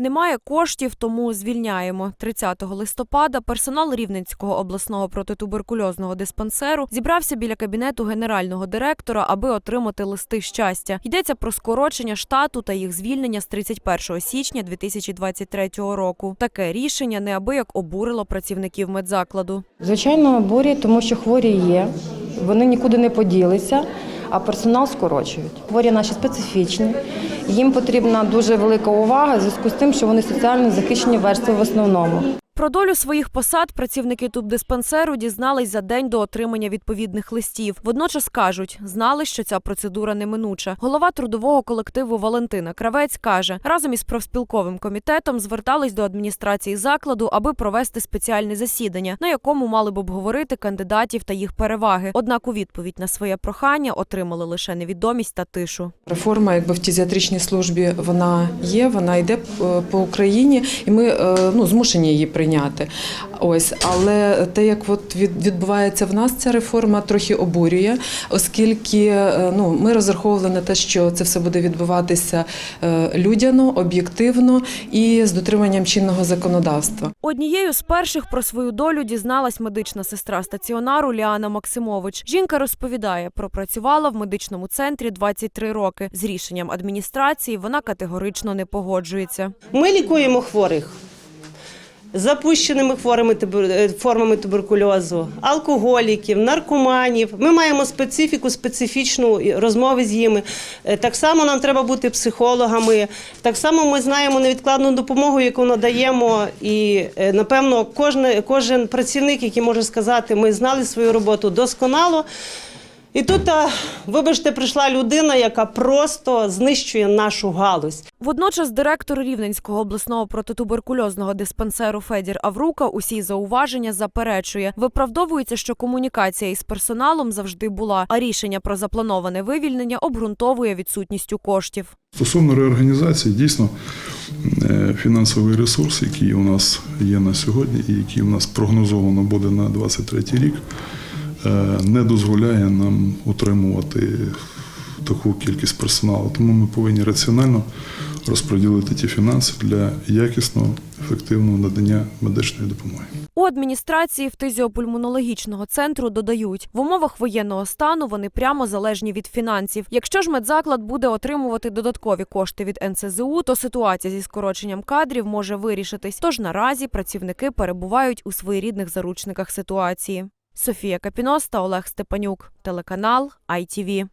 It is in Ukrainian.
Немає коштів, тому звільняємо. 30 листопада персонал Рівненського обласного протитуберкульозного диспансеру зібрався біля кабінету генерального директора, аби отримати листи щастя. Йдеться про скорочення штату та їх звільнення з 31 січня 2023 року. Таке рішення неабияк обурило працівників медзакладу. Звичайно, бурі, тому що хворі є, вони нікуди не поділися, а персонал скорочують. Хворі наші специфічні, їм потрібна дуже велика увага в зв'язку з тим, що вони соціально захищені верстви в основному. Про долю своїх посад працівники тубдиспансеру дізнались за день до отримання відповідних листів. Водночас кажуть, знали, що ця процедура неминуча. Голова трудового колективу Валентина Кравець каже, разом із профспілковим комітетом звертались до адміністрації закладу, аби провести спеціальне засідання, на якому мали б обговорити кандидатів та їх переваги. Однак у відповідь на своє прохання отримали лише невідомість та тишу. Реформа, якби в фтизіатричній службі вона є, вона йде е, по Україні, і ми е, ну змушені її прийняти. Ось, але те, як от від- відбувається в нас, ця реформа трохи обурює, оскільки е, ну ми розраховували на те, що це все буде відбуватися е, людяно, об'єктивно і з дотриманням чинного законодавства. Однією з перших про свою долю дізналась медична сестра стаціонару Ліана Максимович. Жінка розповідає, пропрацювала в медичному центрі 23 роки. З рішенням адміністрації вона категорично не погоджується. Ми лікуємо хворих. Запущеними хворими е, формами туберкульозу, алкоголіків, наркоманів. Ми маємо специфіку, специфічну розмови з ними. Е, Так само нам треба бути психологами. Так само ми знаємо невідкладну допомогу, яку надаємо. І е, напевно, кожен, кожен працівник, який може сказати, ми знали свою роботу досконало. І тут, вибачте, прийшла людина, яка просто знищує нашу галузь. Водночас директор Рівненського обласного протитуберкульозного диспансеру Федір Аврука усі зауваження заперечує. Виправдовується, що комунікація із персоналом завжди була, а рішення про заплановане вивільнення обґрунтовує відсутністю коштів. Стосовно реорганізації, дійсно е, фінансовий ресурс, який у нас є на сьогодні, і який у нас прогнозовано буде на 2023 рік, е, не дозволяє нам утримувати таку кількість персоналу. Тому ми повинні раціонально розподілити ті фінанси для якісного, ефективного надання медичної допомоги. У адміністрації фтизіопульмонологічного центру додають, в умовах воєнного стану вони прямо залежні від фінансів. Якщо ж медзаклад буде отримувати додаткові кошти від НСЗУ, то ситуація зі скороченням кадрів може вирішитись. Тож наразі працівники перебувають у своєрідних заручниках ситуації. Софія Капіноста, Олег Степанюк, телеканал ITV.